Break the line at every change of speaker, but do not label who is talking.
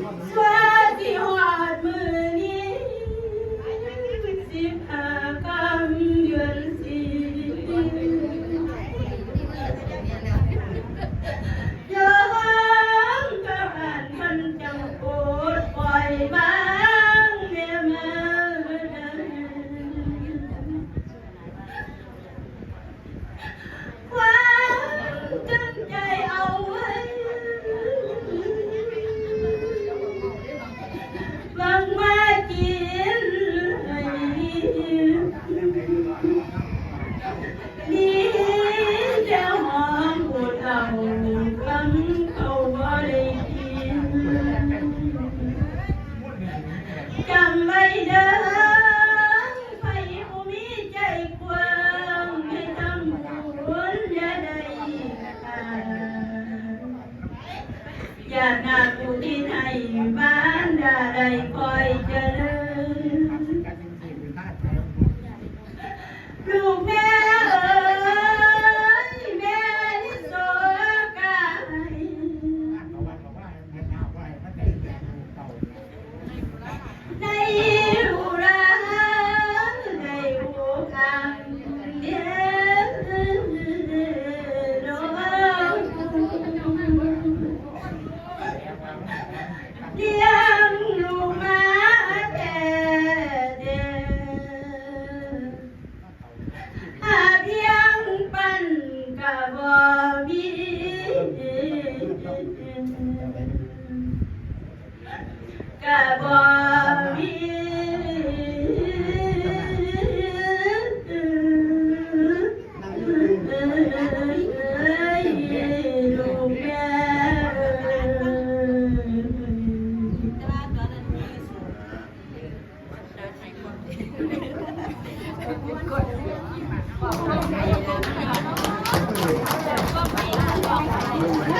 สวัสดีหอดมือนี้สิบห้ากำเดือนสี่ย้อนกับอ่านมันจังโปรดปล่อยบ้างเดียมาความตั้งใอยากนากูที่ไทยบ้านดาได้คอยเจริญลูกแม่ บ่มีกะบ่มีลูกแม่
กด Thank you.